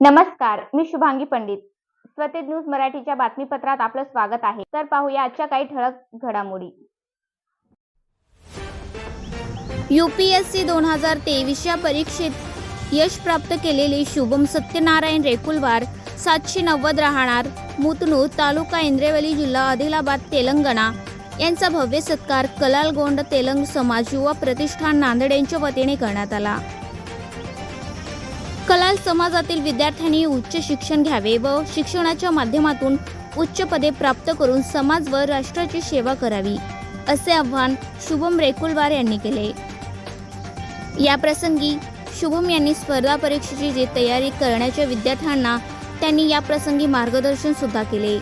नमस्कार मी शुभांगी पंडित. स्वतेज न्यूज मराठीच्या बातमीपत्रात आपलं स्वागत आहे. तर पाहूया आजच्या काही ठळक घडामोडी. यूपीएससी दोन हजार तेवीस या परीक्षेत यश प्राप्त केलेले शुभम सत्यनारायण रेकुलवार सातशे नव्वद राहणार. मुतनूर तालुका इंद्रेवली जिल्हा आदिलाबाद तेलंगणा. यांचा भव्य सत्कार कलालगोंड तेलंग समाज युवा प्रतिष्ठान नांदेड यांच्या वतीने करण्यात आला. कलाल समाजातील विद्यार्थ्यांनी उच्च शिक्षण घ्यावे व शिक्षणाच्या माध्यमातून उच्च पदे प्राप्त करून समाज व राष्ट्राची सेवा करावी असे आव्हान शुभम रेकुलवार यांनी केले. या प्रसंगी शुभम यांनी स्पर्धा परीक्षेची जी तयारी करण्याच्या विद्यार्थ्यांना त्यांनी या प्रसंगी मार्गदर्शन सुद्धा केले.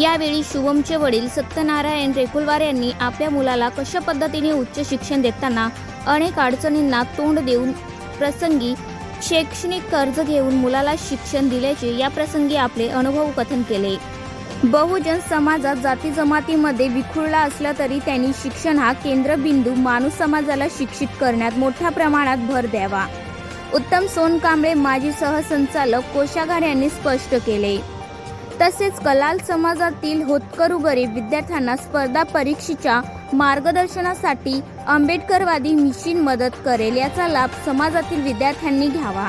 यावेळी शुभमचे वडील सत्यनारायण रेकुलवार यांनी आपल्या मुलाला कशा पद्धतीने उच्च शिक्षण देताना अनेक अडचणींना तोंड देऊन प्रसंगी शैक्षणिक कर्ज घेऊन मुलाला शिक्षण दिल्याचे या प्रसंगी आपले अनुभव कथन केले. बहुजन समाजात जाती जमातीमध्ये विखुरला असला तरी त्यांनी शिक्षण हा केंद्रबिंदू माणूस समाजाला शिक्षित करण्यात मोठ्या प्रमाणात भर द्यावा. उत्तम सोनकांबळे माजी सहसंचालक कोशागार यांनी स्पष्ट केले. तसेच कलाल समाजातील होतकरू गरीब विद्यार्थ्यांना स्पर्धा परीक्षेच्या मार्गदर्शनासाठी आंबेडकरवादी मिशन मदत करेल याचा लाभ समाजातील विद्यार्थ्यांनी घ्यावा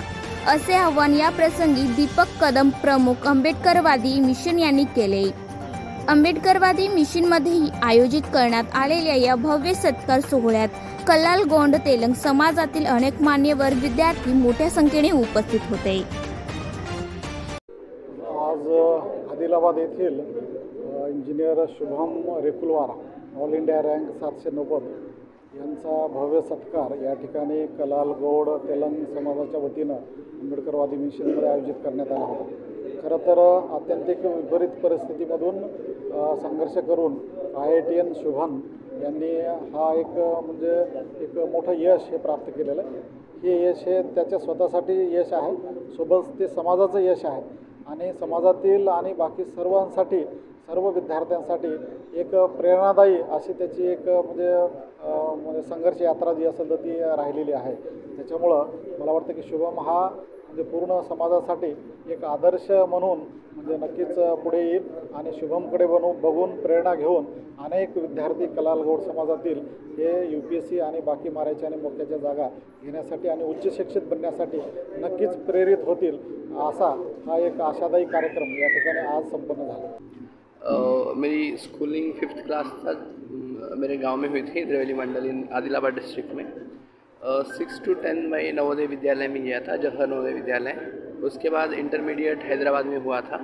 असे आवाहन या प्रसंगी दीपक कदम प्रमुख आंबेडकरवादी मिशन यांनी केले. आंबेडकरवादी मिशनमध्येही आयोजित करण्यात आलेल्या या भव्य सत्कार सोहळ्यात कलाल गोंड तेलंग समाजातील अनेक मान्यवर विद्यार्थी मोठ्या संख्येने उपस्थित होते. आज आदिलाबाद येथील engineer Shubham रेकुलवारा all India rank सातशे नव्वद यांचा भव्य सत्कार या ठिकाणी कलाल गौड तेलंग समाजाच्या वतीनं आंबेडकरवादी मिशनमध्ये आयोजित करण्यात आला होता. खरं तर अत्यंतिक विपरीत परिस्थितीमधून संघर्ष करून I I T N Shubham यांनी हा एक म्हणजे एक मोठं यश हे प्राप्त केलेलं आहे. हे यश हे त्याच्या स्वतःसाठी यश आहे. सोबत ते समाजाचं यश आहे. आणि समाजातील आणि बाकी सर्वांसाठी सर्व विद्यार्थ्यांसाठी एक प्रेरणादायी अशी त्याची एक म्हणजे म्हणजे संघर्ष यात्रा जी असेल तर ती राहिलेली आहे. त्याच्यामुळं मला वाटतं की शुभम हा म्हणजे पूर्ण समाजासाठी एक आदर्श म्हणून म्हणजे नक्कीच पुढे येईल आणि शुभमकडे बनू बघून प्रेरणा घेऊन अनेक विद्यार्थी कलालगौड समाजातील हे यू पी एस सी आणि बाकी मारायच्या आणि मोक्याच्या जागा घेण्यासाठी आणि उच्च शिक्षित बनण्यासाठी नक्कीच प्रेरित होतील असा हा एक आशादायी कार्यक्रम या ठिकाणी आज संपन्न झाला. मेरी स्कूलिंग फिफ्थ क्लास तक मेरे गाँव में हुई थी द्रवेली मंडल इन आदिलाबाद डिस्ट्रिक्ट में। सिक्स टू टेन मैं नवोदय विद्यालय में गया था, जवाहर नवोदय विद्यालय। उसके बाद इंटरमीडिएट हैदराबाद में हुआ था।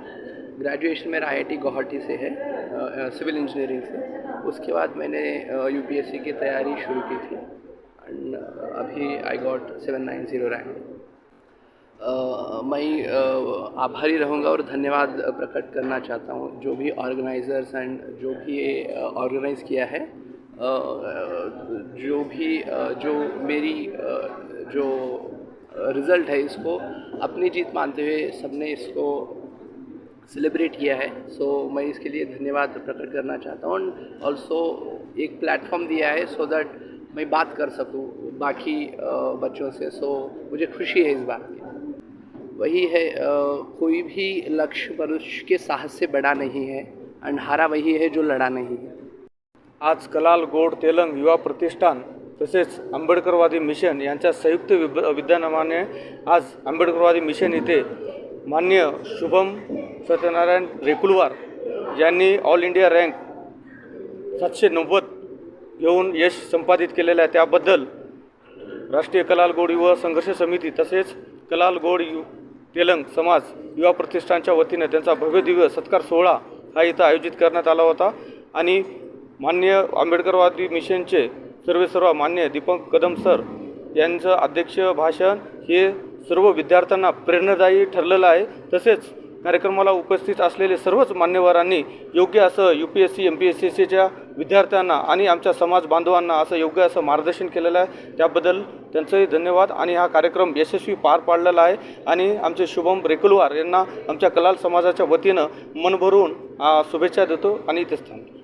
ग्रेजुएशन मेरा आईआईटी गुवाहाटी से है सिविल इंजीनियरिंग से। उसके बाद मैंने यूपीएससी की तैयारी शुरू की थी। एंड अभी I got seven nine zero rank मैं आभारी रहूँगा और धन्यवाद प्रकट करना चाहता हूँ, जो भी ऑर्गेनाइज़र्स एंड जो भी ऑर्गेनाइज़ किया है जो भी जो मेरी जो रिज़ल्ट है इसको, अपनी जीत मानते हुए सबने इसको सेलिब्रेट किया है सो मैं इसके लिए धन्यवाद प्रकट करना चाहता हूँ एंड ऑल्सो एक प्लेटफॉर्म दिया है सो दैट मैं बात कर सकूँ बाकी बच्चों से सो मुझे खुशी है इस बात की। वही है कोई भी लक्ष्य मनुष्य के साहस से बड़ा नहीं है अंधारा वही है जो लड़ा नहीं है। आज कलाल गोड तेलंग युवा प्रतिष्ठान तसेच आंबेडकरवादी मिशन यांच्या संयुक्त विब विद्यमाने आज आंबेडकरवादी मिशन इथे मान्य शुभम सत्यनारायण रेकुलवार यांनी ऑल इंडिया रँक सातशे नव्वद घेऊन यश संपादित केलेलं आहे. त्याबद्दल राष्ट्रीय कलाल गोड युवा संघर्ष समिती तसेच कलाल गोड यु तेलंग समाज युवा प्रतिष्ठानच्या वतीनं त्यांचा भव्य दिव्य सत्कार सोहळा हा इथं आयोजित करण्यात आला होता. आणि मान्य आंबेडकरवादी मिशनचे सर्वे सर्व मान्य दीपक कदम सर यांचं अध्यक्ष भाषण हे सर्व विद्यार्थ्यांना प्रेरणादायी ठरलेलं आहे. तसेच कार्यक्रमाला उपस्थित असलेले सर्वच मान्यवरांनी योग्य असं U P S C M P S C सीच्या विद्यार्थ्यांना आणि आमच्या समाज बांधवांना असं योग्य असं मार्गदर्शन केलेलं आहे. त्याबद्दल त्यांचंही धन्यवाद आणि हा कार्यक्रम यशस्वी पार पाडलेला आहे. आणि आमचे शुभम रेकुलवार यांना आमच्या कलाल समाजाच्या वतीनं मन भरून शुभेच्छा देतो आणि इथेच थांबतो.